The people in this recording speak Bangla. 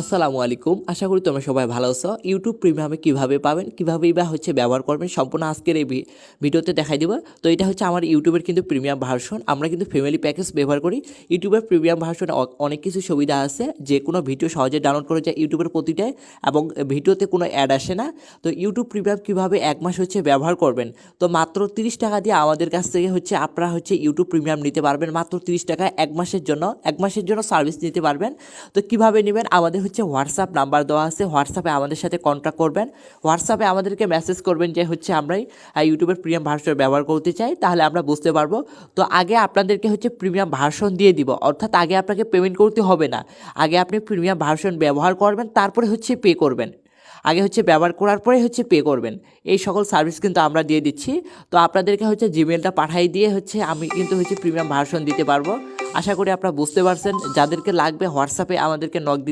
আসসালামু আলাইকুম। আশা করি তোমরা সবাই ভালো আছো। ইউটিউব প্রিমিয়ামে কীভাবে পাবেন, কিভাবেই বা হচ্ছে ব্যবহার করবেন, সম্পূর্ণ আজকের এই ভিডিওতে দেখাই দেবো। তো এটা হচ্ছে আমার ইউটিউবের কিন্তু প্রিমিয়াম ভার্সন আমরা কিন্তু ফ্যামিলি প্যাকেজ ব্যবহার করি। ইউটিউবের প্রিমিয়াম ভার্সনে অনেক কিছু সুবিধা আছে। যে কোনো ভিডিও সহজে ডাউনলোড করা যায় ইউটিউবের প্রতিটায় এবং ভিডিওতে কোনো অ্যাড আসে না। তো ইউটিউব প্রিমিয়াম কীভাবে এক মাস হচ্ছে ব্যবহার করবেন? তো মাত্র তিরিশ টাকা দিয়ে আমাদের কাছ থেকে হচ্ছে আপনারা হচ্ছে ইউটিউব প্রিমিয়াম নিতে পারবেন। মাত্র তিরিশ টাকা এক মাসের জন্য, এক মাসের জন্য সার্ভিস নিতে পারবেন। তো কীভাবে নেবেন? আমাদের হচ্ছে হোয়াটসঅ্যাপ নাম্বার দেওয়া আছে। হোয়াটসঅ্যাপে আমাদের সাথে কন্ট্যাক্ট করবেন। হোয়াটসঅ্যাপে আমাদেরকে মেসেজ করবেন যে হচ্ছে আমরাই ইউটিউবের প্রিমিয়াম ভার্সন ব্যবহার করতে চাই, তাহলে আমরা বুঝতে পারব। তো আগে আপনাদেরকে হচ্ছে প্রিমিয়াম ভার্সন দিয়ে দিব। অর্থাৎ আগে আপনাকে পেমেন্ট করতে হবে না। আগে আপনি প্রিমিয়াম ভার্সন ব্যবহার করবেন, তারপরে হচ্ছে পে করবেন। আগে হচ্ছে ব্যবহার করার পরে হচ্ছে পে করবেন। এই সকল সার্ভিস কিন্তু আমরা দিয়ে দিচ্ছি। তো আপনাদেরকে হচ্ছে জিমেলটা পাঠাই দিয়ে হচ্ছে আমি কিন্তু হচ্ছে প্রিমিয়াম ভার্সন দিতে পারব। আশা করি আপনারা বুঝতে পারছেন। যাদেরকে লাগবে হোয়াটসঅ্যাপে আমাদেরকে নক দিতে